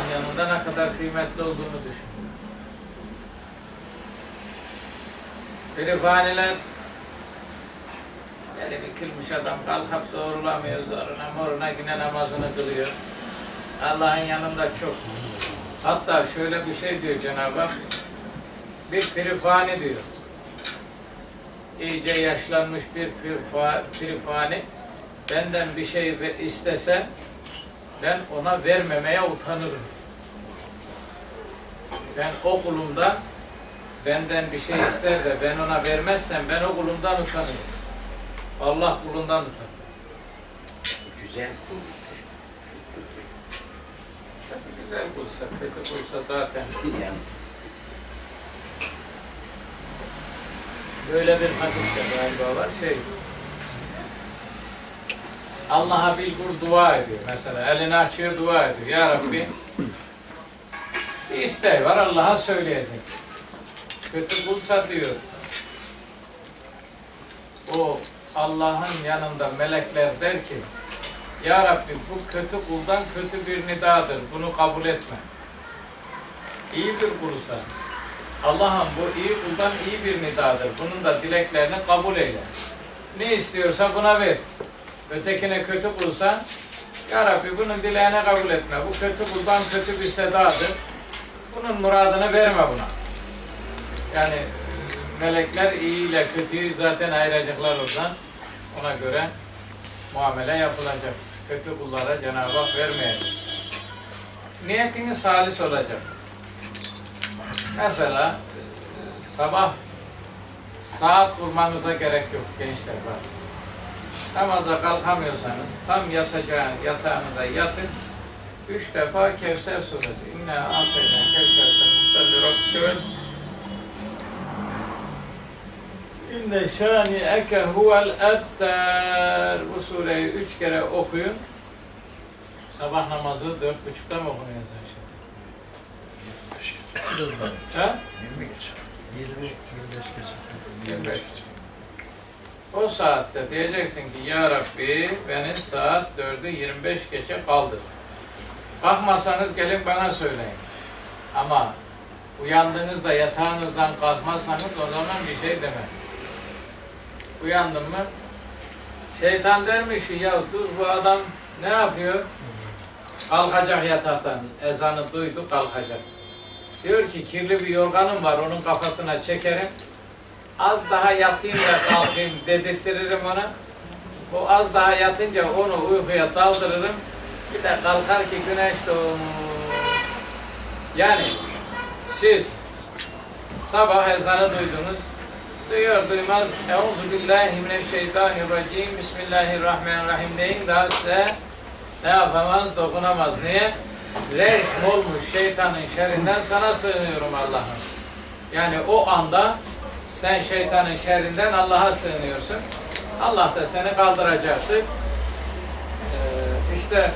Allah yanında ne kadar kıymetli olduğunu düşün. Pirifaniler Böyle bir kılmış adam kalkıp doğrulamıyor zoruna moruna yine namazını kılıyor. Allah'ın yanında çok. Hatta şöyle bir şey diyor Cenab-ı Hak. Bir pirifani diyor. İyice yaşlanmış bir pirifa- pirifani benden bir şey istese ben ona vermemeye utanırım. Ben o kulumda benden bir şey ister de ben ona vermezsem ben o kulumdan utanırım. Allah kulundan utanır. Güzel kul ise. Güzel kulsa, kötü kulsa zaten. Böyle bir hadis de galiba var. Şey, Allah'a bilgur dua ediyor mesela. Elini açıyor dua ediyor. Ya Rabbi bir isteği var Allah'a söyleyecek. Kötü kulsa diyor. O Allah'ın yanında melekler der ki Ya Rabbi bu kötü kuldan kötü bir nidadır. Bunu kabul etme. İyi bir kulsa Allah'ım bu iyi kuldan iyi bir nidadır. Bunun da dileklerini kabul eyle. Ne istiyorsa buna ver. Ötekine kötü kulsa Ya Rabbi bunun dileğini kabul etme. Bu kötü kuldan kötü bir sedadır. Bunun muradını verme buna. Yani melekler iyi ile kötüyü zaten ayıracaklar oradan. Ona göre muamele yapılacak. Kötü kullara Cenab-ı Hak vermeyecek. Niyetiniz halis olacak. Mesela e, sabah saat kurmanıza gerek yok gençler var. Namaza kalkamıyorsanız tam yatacağın yatağınıza yatın. Üç defa Kevser suresi. İnne ateyna kevser rabbül İnne şani eke huvel ebter. Bu sureyi üç kere okuyun. Sabah namazı dört buçukta mı okunuyor sen şimdi? He? 25. O saatte diyeceksin ki Ya Rabbi beni saat 4'ü 25 geçe kaldır. Kalkmasanız gelin bana söyleyin. Ama uyandığınızda yatağınızdan kalkmazsanız o zaman bir şey demem. Uyandın mı? Şeytan dermiş ki ya dur bu adam ne yapıyor? Kalkacak yataktan. Ezanı duydu kalkacak. Diyor ki kirli bir yorganım var onun kafasına çekerim. Az daha yatayım da kalkayım dedirtirim ona. O az daha yatınca onu uykuya daldırırım. Bir de kalkar ki güneş doğmuş. Yani siz sabah ezanı duydunuz. Duyuyor duymaz Euzu billahi mineşşeytanirracim Bismillahirrahmanirrahim deyin daha size ne yapamaz dokunamaz. Niye? Leş olmuş şeytanın şerrinden sana sığınıyorum Allah'ım. Yani o anda sen şeytanın şerrinden Allah'a sığınıyorsun. Allah da seni kaldıracaktır. Ee, işte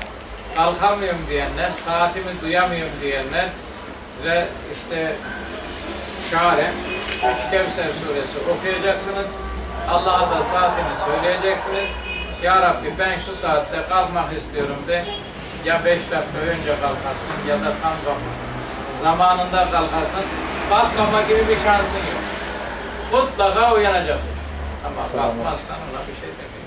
kalkamıyorum diyenler, saatimi duyamıyorum diyenler ve işte çare Üç Kevser suresi okuyacaksınız. Allah'a da saatini söyleyeceksiniz. Ya Rabbi ben şu saatte kalkmak istiyorum de ya beş dakika önce kalkarsın ya da tam zaman, zamanında kalkarsın. Kalkmama gibi bir şansın yok. Mutlaka uyanacaksın. Ama kalkmazsan ona bir şey demiyorum.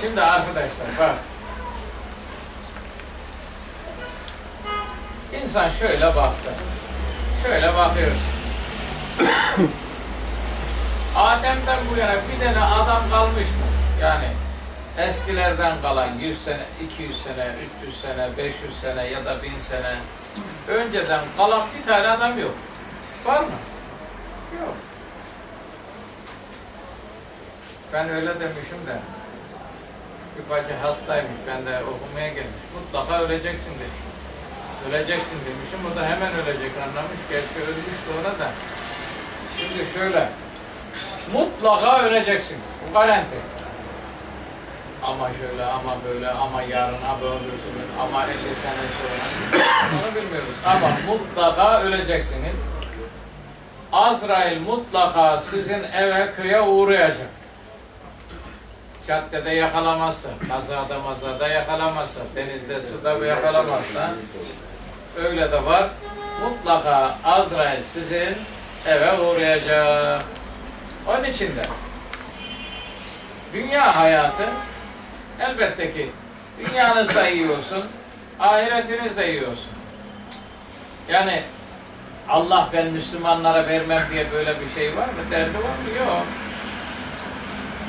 Şimdi arkadaşlar bak. İnsan şöyle baksa. Şöyle bakıyorsun. Adem'den bu yana bir tane adam kalmış mı? Yani eskilerden kalan 100 sene, 200 sene, 300 sene, 500 sene ya da 1000 sene önceden kalan bir tane adam yok. Var mı? Yok. Ben öyle demişim de bir bacı hastaymış, ben de okumaya gelmiş. Mutlaka öleceksin demiş. Öleceksin demişim, o da hemen ölecek anlamış. Gerçi ölmüş sonra da. Şimdi şöyle, mutlaka öleceksin. Bu garanti. Ama şöyle, ama böyle, ama yarın, ama öbürsü gün, ama 50 sene sonra. Onu bilmiyoruz. Ama mutlaka öleceksiniz. Azrail mutlaka sizin eve köye uğrayacak. Caddede yakalamazsa, kazada mazada yakalamazsa, denizde suda yakalamazsa öyle de var. Mutlaka Azrail sizin eve uğrayacak. Onun için de dünya hayatı elbette ki dünyanız da iyi olsun, ahiretiniz de iyi olsun. Yani Allah ben Müslümanlara vermem diye böyle bir şey var mı? Derdi var mı? Yok.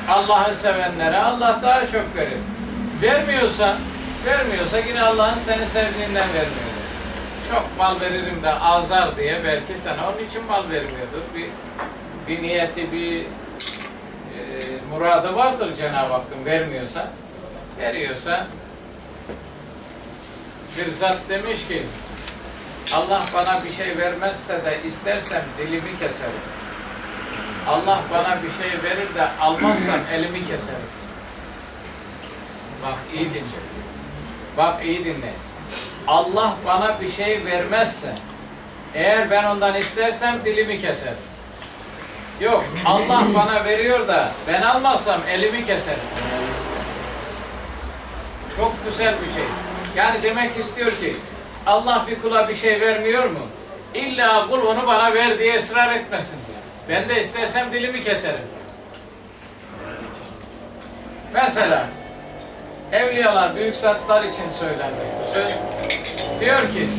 Allah'ı sevenlere Allah daha çok verir. Vermiyorsa, vermiyorsa yine Allah'ın seni sevdiğinden vermiyor. Çok mal veririm de azar diye belki sana onun için mal vermiyordur. Bir, bir niyeti, bir e, muradı vardır Cenab-ı Hakk'ın vermiyorsa. Veriyorsa bir zat demiş ki Allah bana bir şey vermezse de istersem dilimi keserim. Allah bana bir şey verir de almazsam elimi keserim. Bak iyi dinle. Bak iyi dinle. Allah bana bir şey vermezse eğer ben ondan istersem dilimi keserim. Yok Allah bana veriyor da ben almazsam elimi keserim. Çok güzel bir şey. Yani demek istiyor ki Allah bir kula bir şey vermiyor mu? İlla kul onu bana ver diye ısrar etmesin diyor. Ben de istersem dilimi keserim. Mesela evliyalar, büyük zatlar için söylenmiş bu söz. Diyor ki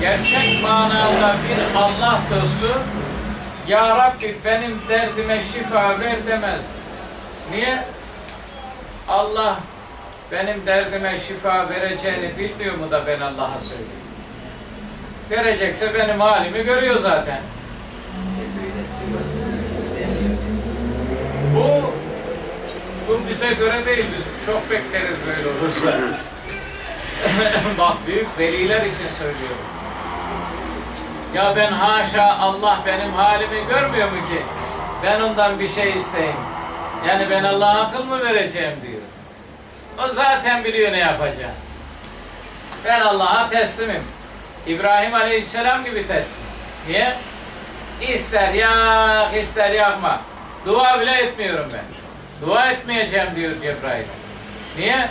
gerçek manada bir Allah dostu Ya Rabbi benim derdime şifa ver demez. Niye? Allah benim derdime şifa vereceğini bilmiyor mu da ben Allah'a söyleyeyim. Verecekse benim halimi görüyor zaten. Bu bu bize göre değil. Biz çok bekleriz böyle olursa. Bak büyük veliler için söylüyorum. Ya ben haşa Allah benim halimi görmüyor mu ki? Ben ondan bir şey isteyeyim. Yani ben Allah'a akıl mı vereceğim diyor. O zaten biliyor ne yapacağını. Ben Allah'a teslimim. İbrahim Aleyhisselam gibi teslim. Niye? İster yak, ister yakma. Dua bile etmiyorum ben. Dua etmeyeceğim diyor Cebrail. Niye?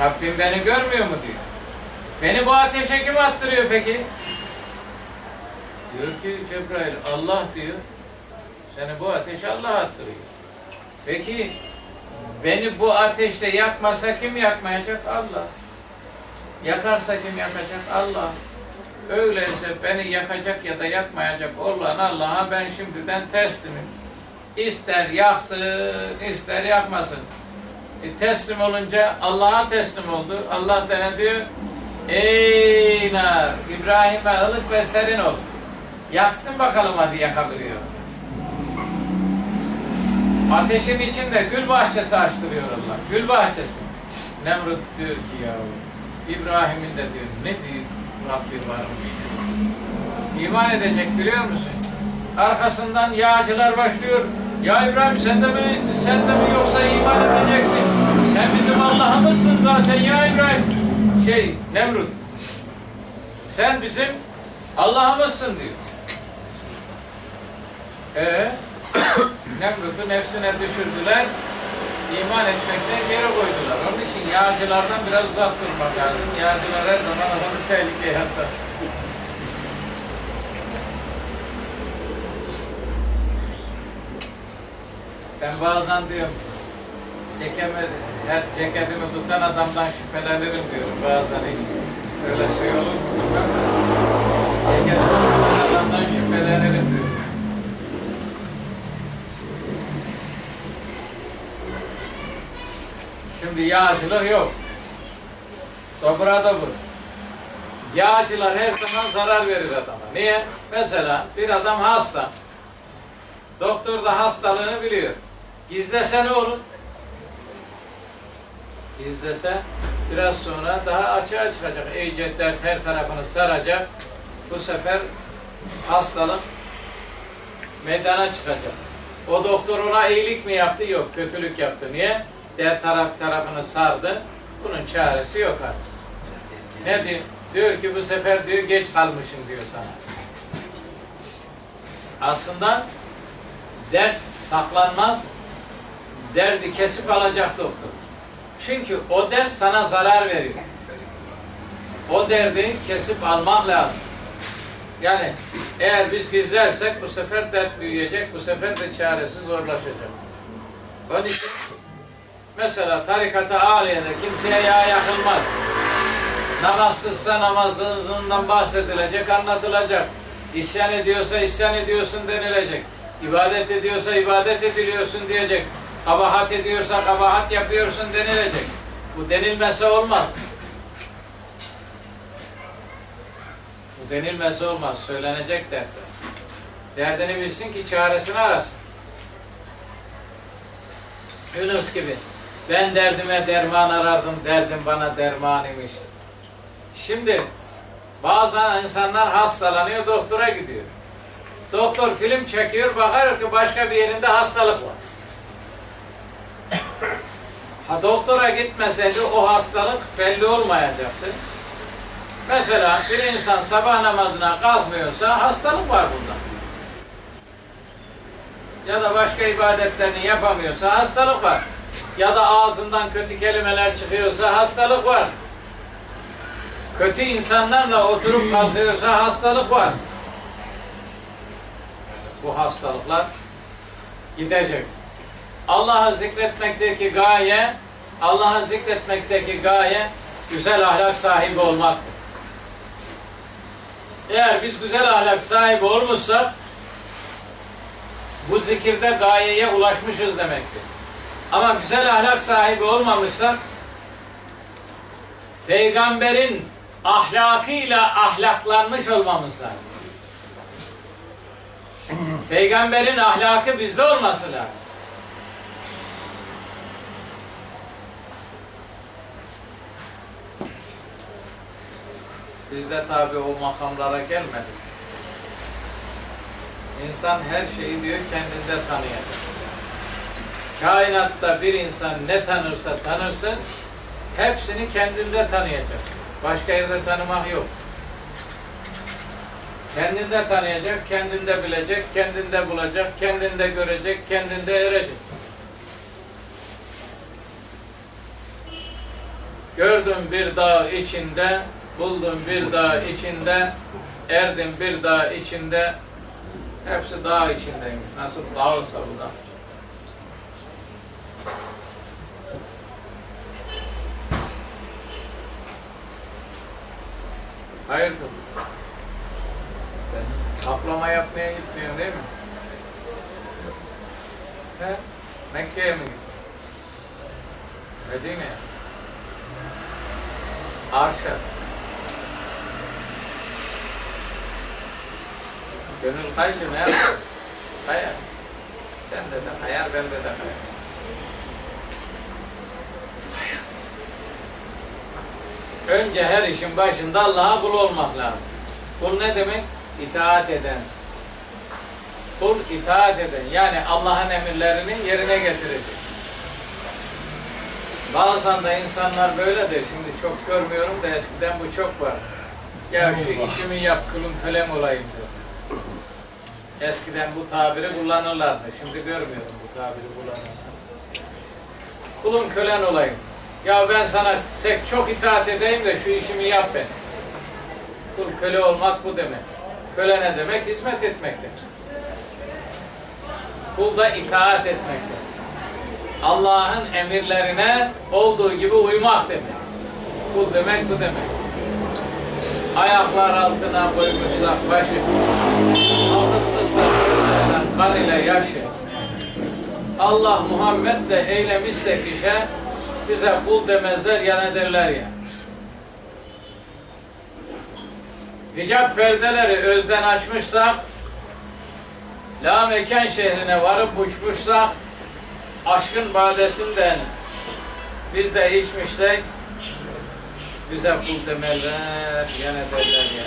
Rabbim beni görmüyor mu diyor. Beni bu ateşe kim attırıyor peki? Diyor ki Cebrail Allah diyor. Seni bu ateşe Allah attırıyor. Peki beni bu ateşte yakmasa kim yakmayacak? Allah. Yakarsa kim yakacak? Allah. Öyleyse beni yakacak ya da yakmayacak olan Allah'a ben şimdiden teslimim. İster yaksın, ister yakmasın. E, teslim olunca Allah'a teslim oldu. Allah da ne diyor? Ey nar, İbrahim'e ılık ve serin ol. Yaksın bakalım hadi yakabiliyor. Ateşin içinde gül bahçesi açtırıyor Allah. Gül bahçesi. Nemrut diyor ki ya İbrahim'in de diyor ne büyük Rabbi varmış. İman edecek biliyor musun? Arkasından yağcılar başlıyor. Ya İbrahim sen de mi sen de mi yoksa iman edeceksin? Sen bizim Allah'ımızsın zaten ya İbrahim. Şey Nemrut. Sen bizim Allah'ımızsın diyor. Ee, Nemrut'u nefsine düşürdüler. iman etmekten geri koydular. Onun için yağcılardan biraz uzak durmak lazım. Yağcılar her zaman adamı tehlikeye atar. Ben bazen diyorum, cekemi, her ceketimi tutan adamdan şüphelenirim diyorum bazen hiç. Öyle şey olur mu. Ceketimi tutan adamdan şüphelenirim diyorum. Şimdi yağcılık yok. Dobra dobur. Yağcılar her zaman zarar verir adama. Niye? Mesela bir adam hasta. Doktor da hastalığını biliyor. Gizlese ne olur? Gizlese biraz sonra daha açığa çıkacak. Dert her tarafını saracak. Bu sefer hastalık meydana çıkacak. O doktor ona iyilik mi yaptı? Yok, kötülük yaptı. Niye? Diğer taraf tarafını sardı. Bunun çaresi yok artık. Ne diyor? Diyor ki bu sefer diyor geç kalmışım diyor sana. Aslında dert saklanmaz, derdi kesip alacak doktor. Çünkü o dert sana zarar veriyor. O derdi kesip almak lazım. Yani eğer biz gizlersek bu sefer dert büyüyecek, bu sefer de çaresi zorlaşacak. Onun için mesela tarikata aliyede kimseye yağ yakılmaz. Namazsızsa namazsızlığından bahsedilecek, anlatılacak. İsyan ediyorsa isyan ediyorsun denilecek. İbadet ediyorsa ibadet ediliyorsun diyecek. Kabahat ediyorsa kabahat yapıyorsun denilecek. Bu denilmese olmaz. Bu denilmesi olmaz. Söylenecek dertler. Derdini bilsin ki çaresini arasın. Yunus gibi. Ben derdime derman arardım, derdim bana derman imiş. Şimdi bazı insanlar hastalanıyor, doktora gidiyor. Doktor film çekiyor, bakar ki başka bir yerinde hastalık var. Ha doktora gitmeseydi o hastalık belli olmayacaktı. Mesela bir insan sabah namazına kalkmıyorsa hastalık var bunda. Ya da başka ibadetlerini yapamıyorsa hastalık var. Ya da ağzından kötü kelimeler çıkıyorsa hastalık var. Kötü insanlarla oturup kalkıyorsa hastalık var. Bu hastalıklar gidecek. Allah'ı zikretmekteki gaye, Allah'ı zikretmekteki gaye güzel ahlak sahibi olmaktır. Eğer biz güzel ahlak sahibi olmuşsak bu zikirde gayeye ulaşmışız demektir. Ama güzel ahlak sahibi olmamışsak peygamberin ahlakıyla ahlaklanmış olmamız lazım. Peygamberin ahlakı bizde olması lazım. Biz de tabi o makamlara gelmedik. İnsan her şeyi diyor kendinde tanıyacak. Kainatta bir insan ne tanırsa tanırsın, hepsini kendinde tanıyacak. Başka yerde tanımak yok. Kendinde tanıyacak, kendinde bilecek, kendinde bulacak, kendinde görecek, kendinde erecek. Gördüm bir dağ içinde, buldum bir dağ içinde, erdim bir dağ içinde, hepsi dağ içindeymiş. Nasıl dağılsa bu dağ. Hayırdır? Kaplama yapmaya gitmiyorsun değil mi? He? Mekke'ye mi gittin? Medine'ye? Arşa. Gönül kaydı ne yapıyor? Kayar. Sen de de kayar, ben de de Önce her işin başında Allah'a kul olmak lazım. Kul ne demek? İtaat eden. Kul itaat eden. Yani Allah'ın emirlerini yerine getirecek. Bazen de insanlar böyledir. Şimdi çok görmüyorum da eskiden bu çok var. Ya şu işimi yap kulun kölem olayım diyor. Eskiden bu tabiri kullanırlardı. Şimdi görmüyorum bu tabiri kullanırlar. Kulun kölen olayım. Ya ben sana tek çok itaat edeyim de şu işimi yap ben. Kul köle olmak bu demek. Köle ne demek? Hizmet etmektir. Kul da itaat etmektir. Allah'ın emirlerine olduğu gibi uymak demek. Kul demek bu demek. Ayaklar altına koymuşsak başı, akıtmışsak kan ile yaşı. Allah Muhammed de eylemişse kişe bize kul demezler yan ederler ya. Hicap perdeleri özden açmışsak, la mekan şehrine varıp uçmuşsak, aşkın badesinden biz de içmişsek, bize kul demezler, yan ederler ya.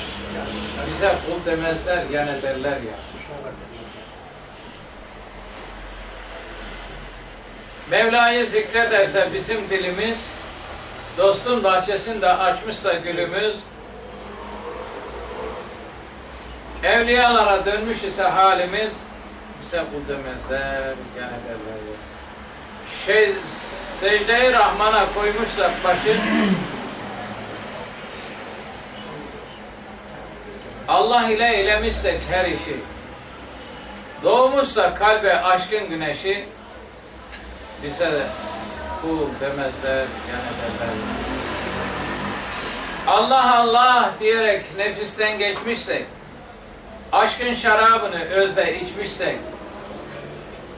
Bize kul demezler, yan ederler ya. Mevla'yı zikrederse bizim dilimiz, dostun bahçesinde açmışsa gülümüz, Evliyalara dönmüş ise halimiz bize kul demezler, yani derler. Şey, secde-i Rahman'a koymuşlar başı. Allah ile eylemişsek her işi. Doğmuşsa kalbe aşkın güneşi bize de kul demezler, yani derler. Allah Allah diyerek nefisten geçmişsek, aşkın şarabını özde içmişsek,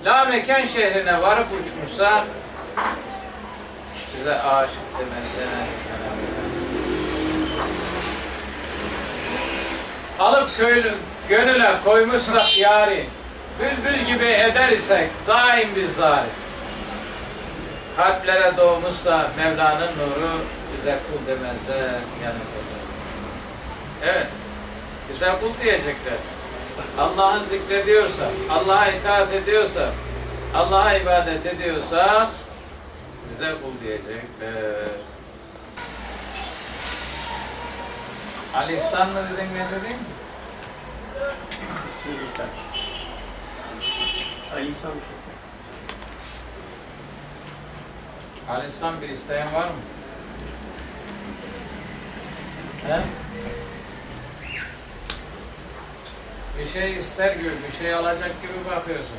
la mekan şehrine varıp uçmuşsa, bize aşık demezler. Alıp köylü, gönüle koymuşsak yari, bülbül gibi eder isek daim biz zalim. Kalplere doğmuşsa Mevla'nın nuru bize kul demezler, yani Evet, bize kul diyecekler. Allah'ı zikrediyorsa, Allah'a itaat ediyorsa, Allah'a ibadet ediyorsa bize kul diyecekler. Ali İhsan mı dedin ne dedin? Ali İhsan Ali İhsan bir isteyen var mı? He? Bir şey ister gibi, bir şey alacak gibi bakıyorsun.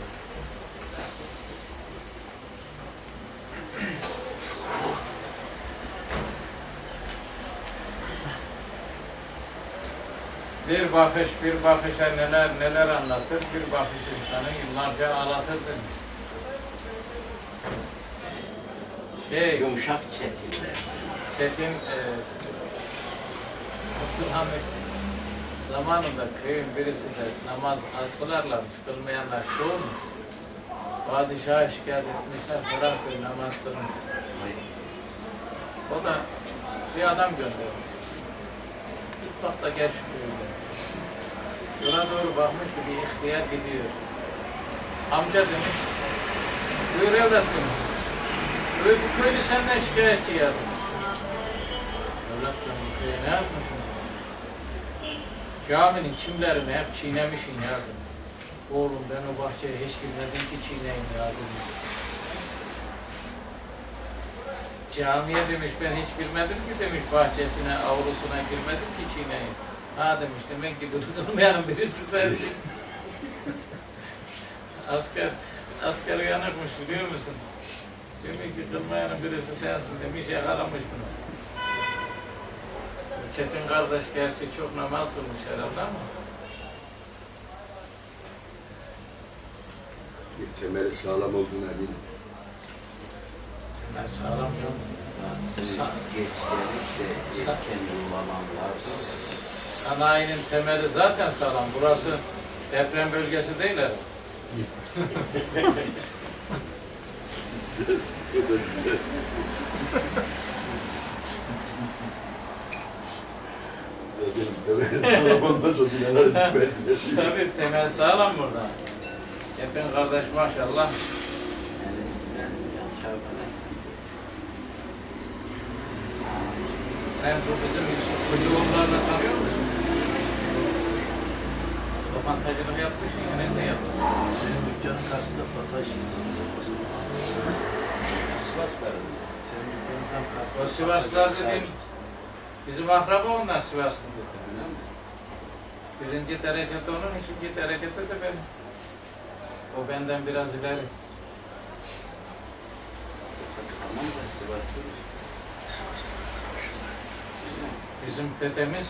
Bir bakış, bir bakışa neler neler anlatır, bir bakış insanı yıllarca ağlatır demiş. Şey, Yumuşak çetinler. Çetin e, Abdülhamit zamanında köyün birisi de namaz az kılarlarmış, kılmayanlar çoğulmuş. Padişaha şikayet etmişler, diyor, namaz kılın. O da bir adam göndermiş. Git bak da gel şu köyü demiş. Yola doğru bakmış ki bir ihtiyar gidiyor. Amca demiş, buyur evlat demiş. Köy, bu köylü senden şikayetçi ya demiş. Evlat ben bu köye ne yapmışım? Caminin çimlerini hep çiğnemişsin ya demiş. Oğlum ben o bahçeye hiç girmedim ki çiğneyim ya demiş. Camiye demiş ben hiç girmedim ki demiş bahçesine, avlusuna girmedim ki çiğneyim. Ha demiş demek ki durulmayanın birisi sensin. asker, asker uyanıkmış biliyor musun? Demek ki kılmayanın birisi sensin demiş, yakalamış bunu. Bu Çetin kardeş gerçi çok namaz kılmış herhalde ama temeli sağlam olduğuna eminim. ben sağlam yok. Sa- geç gelip de lazım. Sanayinin temeli zaten sağlam. Burası deprem bölgesi değil herhalde. O da güzel. Ya benim temeli sağlam olmaz o binalar gitmez. Tabii temel sağlam burada. Çetin kardeş maşallah. Sen bu bizim Yusuf Kılıoğullarını tanıyor musun? Lokantacılık yapmışsın ya, nerede yaptın? Senin dükkanın karşısında pasaj Sivasların. Dükkanın tam karşısında O Sivaslılar dediğin, bizim akraba onlar Sivaslı dedi. Birinci derecede onun, ikinci derecede de benim. O benden biraz ileri. Tamam da Sivas'ın. Bizim dedemiz,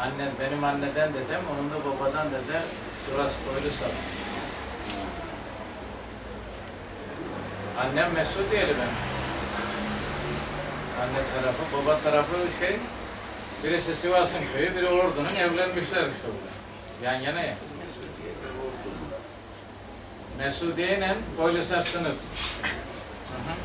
anne, benim anneden dedem, onun da babadan dede Sivas Koylusal. Annem Mesudiyeli benim. Anne tarafı, baba tarafı şey, birisi Sivas'ın köyü, biri Ordu'nun evlenmişler işte burada. Yan yana ya. Mesudiye ile Koylusal sınıf. Hı hı.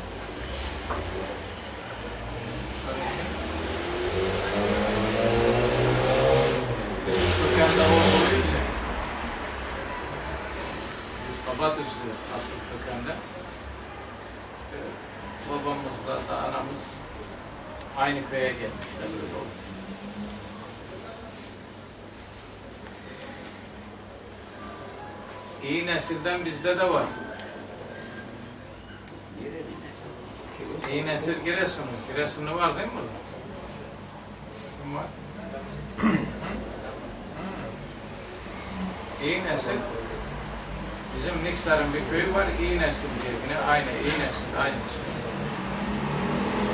Kökende oluyoruz ya. Biz Kabadüzlüyüz asıl kökende babamızla da anamız aynı köye gelmişler öyle olmuş. İyi nesilden bizde de var. İyi nesil Giresun'u. Giresun'u var değil mi var? İyi nesil. Bizim Niksar'ın bir köyü var, iyi nesil diye. Yine aynı, iyi nesil, aynı. Nesil.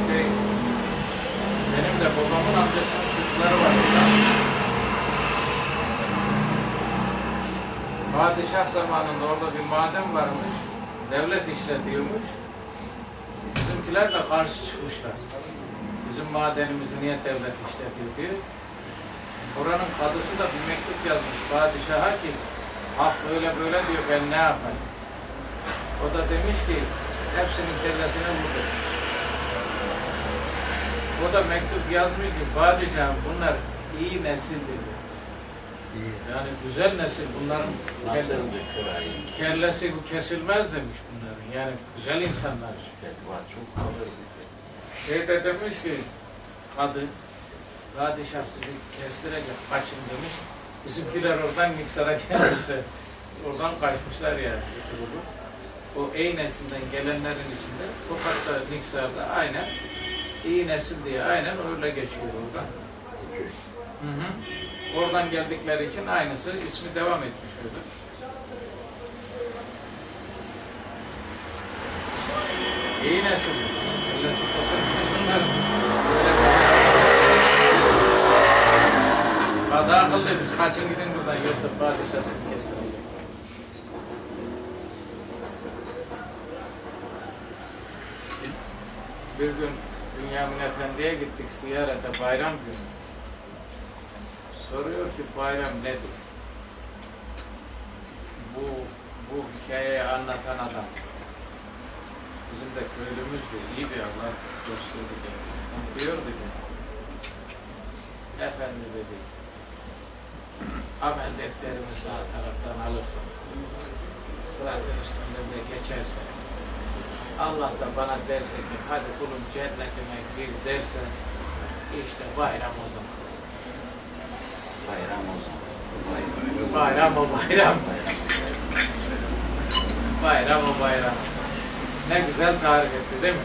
Şey, benim de babamın amcasının çocukları var burada. Padişah zamanında orada bir maden varmış. Devlet işletiyormuş. Bizimkiler de karşı çıkmışlar. Bizim madenimizi niye devlet işletiyor diye. Oranın kadısı da bir mektup yazmış padişaha ki hak böyle böyle diyor ben ne yapayım? O da demiş ki hepsinin kellesine vurdu. O da mektup yazmış ki padişahım bunlar iyi nesildir. Yani güzel nesil bunların kelle- Nasıldı kırayı? kellesi kesilmez demiş bunların. Yani güzel insanlar. Var çok kalır bir şey. De demiş ki kadı padişah sizi kestirecek kaçın demiş. Bizimkiler oradan Niksar'a gelmişler. Oradan kaçmışlar yani. bir. O iyi nesilden gelenlerin içinde Tokat'ta Niksar'da aynen iyi nesil diye aynen öyle geçiyor oradan. Hı hı. Oradan geldikleri için aynısı ismi devam etmiş öyle. İyi nesil. Milleti kesilmiş bunlar. Daha da akıllıymış. Kaçın gidin buradan yoksa padişah sizi kestirecek. Bir gün Bünyamin Efendi'ye gittik ziyarete bayram günü. Soruyor ki bayram nedir? Bu bu hikayeyi anlatan adam. Bizim de köylümüzdü, iyi bir Allah dostuydu. kendisi. Diyordu ki, Efendi dedi, amel defterimi sağ taraftan alırsan, sıratın üstünde de geçerse, Allah da bana derse ki, hadi kulum cennetime gir derse, işte bayram o zaman. Bayram o zaman. Bayram. O bayram. Bayram o bayram. Ne güzel tarif etti değil mi?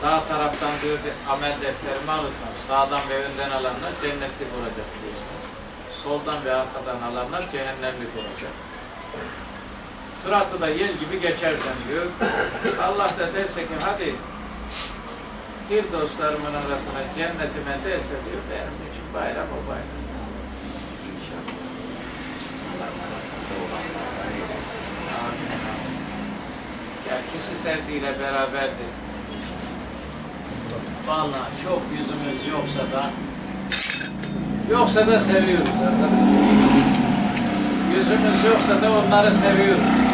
Sağ taraftan diyor ki, amel defterimi alırsam sağdan ve önden alanlar cennetlik olacak diyorsun. Soldan ve arkadan alanlar cehennemlik olacak. Sıratı da yel gibi geçersen diyor. Allah da derse ki hadi bir dostlarımın arasına cennetime derse diyor benim için bayram o bayram. Ya kişi sevdiğiyle beraberdi. Vallahi çok yüzümüz yoksa da yoksa da seviyoruz. Yüzümüz yoksa da onları seviyoruz.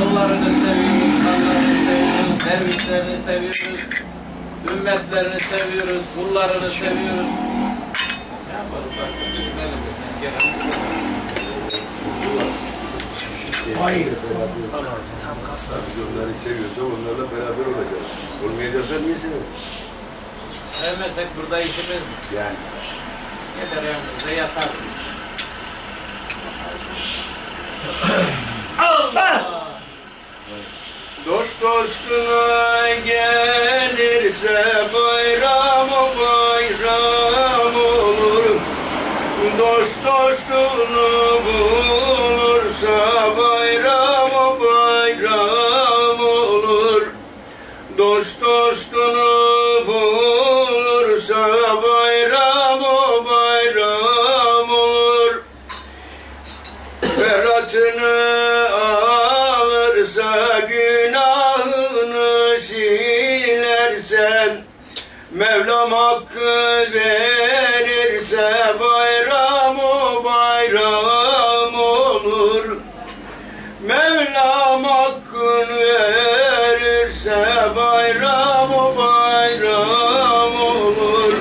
Yollarını seviyoruz, kanlarını seviyoruz, dervişlerini seviyoruz, ümmetlerini seviyoruz, kullarını seviyoruz. Hayır. Tam kasa. Biz onları seviyorsa onlarla beraber olacağız. Olmayacaksa niye seviyoruz? Sevmesek burada işimiz mi? Yani. Gider evimize yatar. Dost dostuna gelirse bayram bayram olur. Dost dostunu bulursa bayram Mevlam hakkı verirse bayram bayram olur. Mevlam hakkın verirse bayram bayram olur.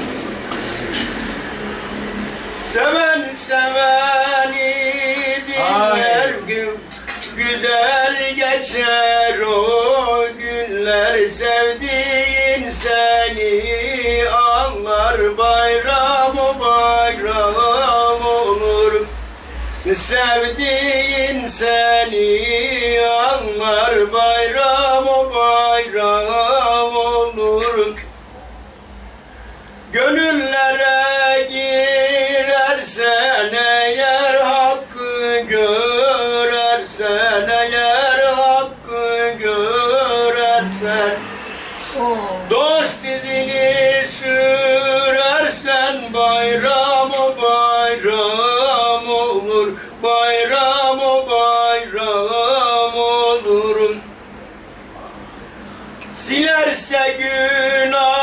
Seven seveni dinler gü- Güzel geçer o günler. Sevdiğin Sevdiğin seni anlar bayram o bayram Silerse günahını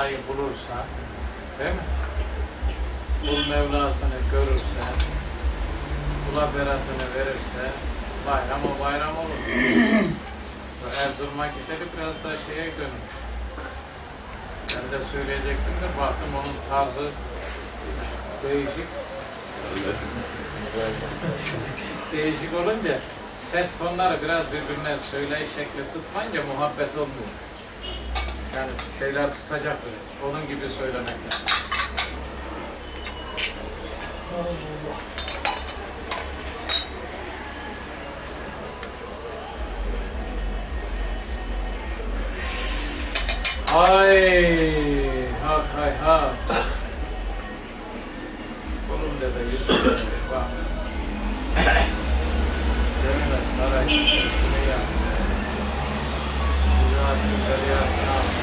Mevla'yı bulursa, değil mi? Kul Mevlasını görürse, kula beratını verirse, bayram o bayram olur. Erzurum'a gidelim biraz da şeye dönmüş. Ben de söyleyecektim de baktım onun tarzı değişik. değişik olunca ses tonları biraz birbirine söyleyiş şekli tutmayınca muhabbet olmuyor. Yani şeyler tutacak. Onun gibi söylemek lazım. Hay, hak hay hak. Kolum dede yüzüm dede bak. Demirler saray üstüne yandı. Dünya süper yasına